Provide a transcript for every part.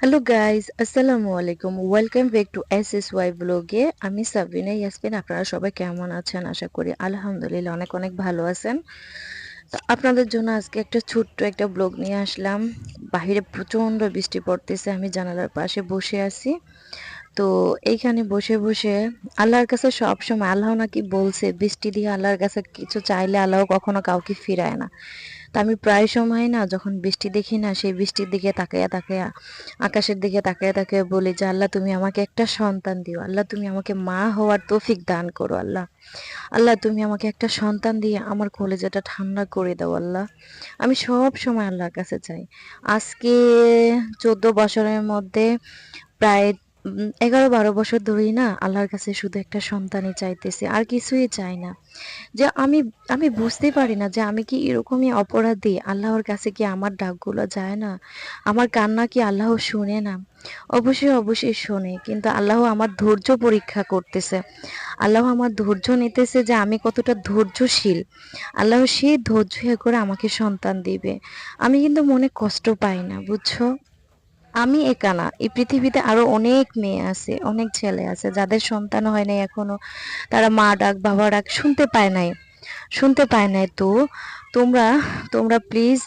Hello guys আসসালামু আলাইকুম welcome back to S S Y ব্লগে আমি সাবিনা ইয়াসমিন। আপনারা সবাই কেমন আছেন? আশা করি আলহামদুলিল্লাহ অনেক অনেক ভালো আছেন। তো আপনাদের জন্য আজকে একটা ছোট্ট একটা ব্লগ নিয়ে আসলাম। বাহিরে প্রচণ্ড বৃষ্টি পড়তেছে। আমি জানালার পাশে বসে আছি। তো এইখানে বসে বসে আল্লাহর কাছে সব সময় আল্লাহ নাকি বলছে, বৃষ্টি দিয়ে আল্লাহর কাছে কিছু চাইলে আল্লাহ কখনো কাউকে ফিরায় না। তা আমি প্রায় সময় না যখন বৃষ্টি দেখি না, সেই বৃষ্টির দিকে তাকাইয়া তাকাইয়া, আকাশের দিকে তাকাইয়া তাকাইয়া বলি যে, আল্লাহ, তুমি আমাকে একটা সন্তান দিও। আল্লাহ, তুমি আমাকে মা হওয়ার তৌফিক দান করো, আল্লাহ। আল্লাহ, তুমি আমাকে একটা সন্তান দিয়ে আমার কলেজাটা ঠান্ডা করে দাও, আল্লাহ। আমি সব সময় আল্লাহর কাছে চাই। আজকে চোদ্দ বছরের মধ্যে প্রায় এগারো বারো বছর ধরেই না আল্লাহর কাছে শুধু একটা সন্তানই চাইতেছি, আর কিছুই চাই না। যে আমি আমি বুঝতে পারি না যে আমি কি এরকমই অপরাধী, আল্লাহর কাছে কি আমার ডাকগুলো যায় না? আমার কান্না কি আল্লাহ শুনে না? অবশ্যই অবশ্যই শোনে, কিন্তু আল্লাহ আমার ধৈর্য পরীক্ষা করতেছে। আল্লাহ আমার ধৈর্য নিতেছে যে আমি কতটা ধৈর্যশীল। আল্লাহ সেই ধৈর্য করে আমাকে সন্তান দিবে। আমি কিন্তু মনে কষ্ট পাই না, বুঝছ? আমি একা না। এই পৃথিবীতে আরও অনেক মেয়ে আছে, অনেক ছেলে আছে, যাদের সন্তান হয় নাই এখনও। তারা মা ডাক, বাবা ডাক শুনতে পায় নাই। শুনতে পায় নাই। তো তোমরা তোমরা প্লিজ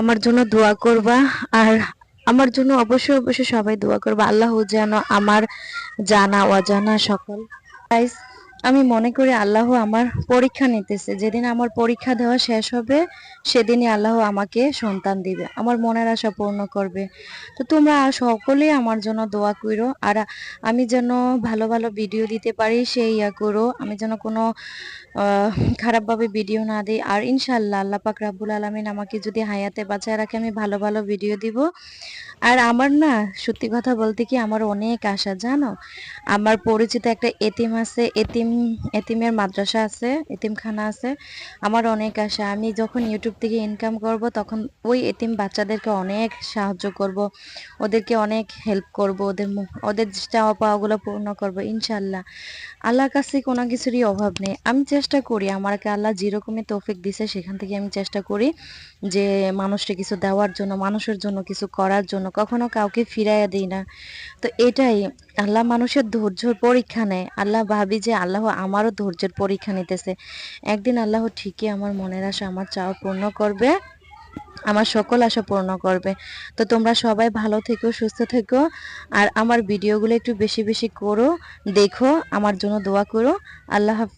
আমার জন্য দোয়া করবা আর আমার জন্য অবশ্যই অবশ্যই সবাই দোয়া করবা। আল্লাহ যেন আমার জানা, অজানা সকল আমি মনে করি আল্লাহ আমার পরীক্ষা নিতেছে। যেদিন আমার পরীক্ষা দেওয়া শেষ হবে, সেদিনই আল্লাহ আমাকে সন্তান দিবে। আমার মনের আশা পূর্ণ করবে। তো তোমরা সকলেই আমার জন্য দোয়া করো, আর আমি যেন ভালো ভালো ভিডিও দিতে পারি, সেই ইয়া করো। আমি যেন কোনো খারাপভাবে ভিডিও না দিই। আর ইনশাল্লাহ আল্লাহ পাক রাব্বুল আলমিন আমাকে যদি হায়াতে বাঁচায় রাখে, আমি ভালো ভালো ভিডিও দিব। আর আমার না, সত্যি কথা বলতে কি, আমার অনেক আশা, জানো? আমার পরিচিত একটা এতিম আছে, এতিম এতিমের মাদ্রাসা আছে, এতিমখানা আছে। আমার অনেক আশা। আমি যখন ইউটিউব থেকে ইনকাম করব, তখন ওই এতিম বাচ্চাদেরকে অনেক সাহায্য করব। ওদেরকে অনেক হেল্প করব। ওদের ওদের চাওয়া পাওয়াগুলো পূর্ণ করব ইনশাল্লাহ আল্লাহর কাছে কোনো কিছুরই অভাব নেই। আমি চেষ্টা করি, আমাকে আল্লাহ যেরকমই তৌফিক দিছে, সেখান থেকে আমি চেষ্টা করি যে মানুষকে কিছু দেওয়ার জন্য, মানুষের জন্য কিছু করার জন্য। কখনো কাউকে ফিরাইয়া দিই না। তো এটাই আল্লাহ মানুষের ধৈর্যর পরীক্ষা নেয়। আল্লাহ ভাবি যে আল্লাহ আমারও ধৈর্যের পরীক্ষা নিতেছে। একদিন আল্লাহ ঠিকই আমার মনের আশা, আমার চাওয়া পূর্ণ করবে, আমার সকল আশা পূর্ণ করবে। তো তোমরা সবাই ভালো থেকো, সুস্থ থেকো, আর আমার ভিডিওগুলো একটু বেশি বেশি করো, দেখো, আমার জন্য দোয়া করো। আল্লাহ হাফিজ।